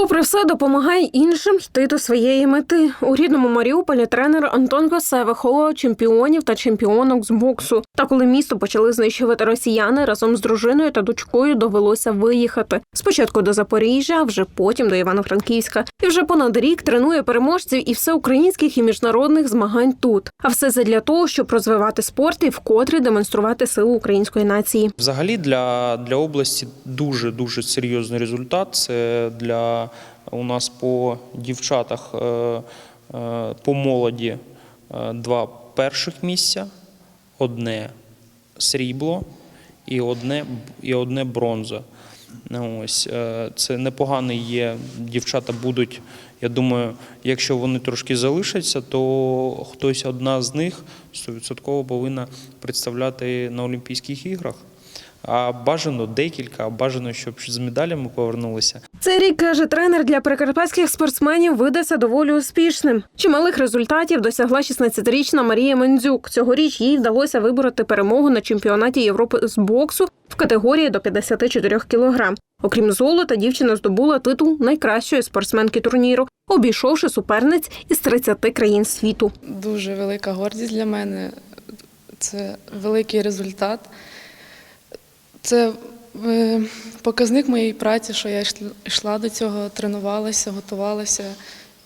Попри все, допомагає іншим йти до своєї мети. У рідному Маріуполі тренер Антон Косе виховував чемпіонів та чемпіонок з боксу. Та коли місто почали знищувати росіяни, разом з дружиною та дочкою довелося виїхати. Спочатку до Запоріжжя, а вже потім до Івано-Франківська. І вже понад рік тренує переможців і всеукраїнських і міжнародних змагань тут. А все задля того, щоб розвивати спорт і вкотре демонструвати силу української нації. Взагалі для, для області дуже дуже серйозний результат. Це для у нас по дівчатах е, е, по молоді е, два перших місця, одне срібло і одне, і одне бронза. Ось це непоганий є. Дівчата будуть. Я думаю, якщо вони трошки залишаться, то хтось одна з них 100% повинна представляти на Олімпійських іграх. А бажано декілька, а бажано, щоб з медалями повернулися. Цей рік каже тренер для прикарпатських спортсменів видався доволі успішним. Чималих результатів досягла 16-річна Марія Мендзюк. Цьогоріч їй вдалося вибороти перемогу на чемпіонаті Європи з боксу в категорії до 54 кілограм. Окрім золота, дівчина здобула титул найкращої спортсменки турніру, обійшовши суперниць із 30 країн світу. Дуже велика гордість для мене. Це великий результат. Це е, показник моєї праці, що я йшла- до цього, тренувалася, готувалася.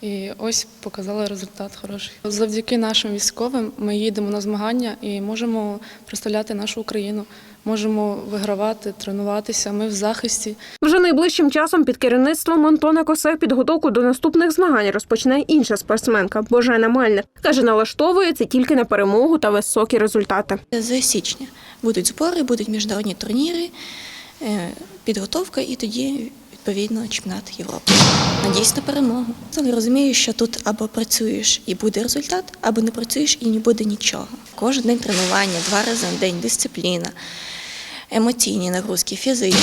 І ось показала результат хороший. Завдяки нашим військовим ми їдемо на змагання і можемо представляти нашу Україну, можемо вигравати, тренуватися. Ми в захисті. Вже найближчим часом під керівництвом Антона Косе підготовку до наступних змагань розпочне інша спортсменка Божена Мальник. Каже, налаштовується тільки на перемогу та високі результати. З січня будуть збори, будуть міжнародні турніри, е, підготовка і тоді відповідно чемпіонат Європи. Надіюсь на перемогу. Але розумію, що тут або працюєш і буде результат, або не працюєш і не буде нічого. Кожен день тренування, два рази на день, дисципліна, емоційні нагрузки, фізичні.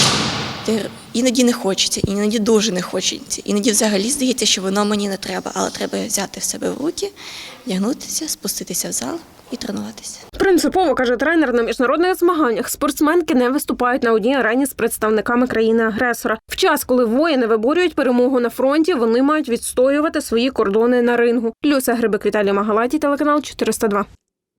Іноді не хочеться, іноді дуже не хочеться. Іноді взагалі здається, що воно мені не треба, але треба взяти в себе в руки, вдягнутися, спуститися в зал і тренуватися. Принципово каже тренер на міжнародних змаганнях. Спортсменки не виступають на одній арені з представниками країни-агресора. В час, коли воїни виборюють перемогу на фронті, вони мають відстоювати свої кордони на рингу. Люся Грибик Віталій Магалаті, телеканал 402.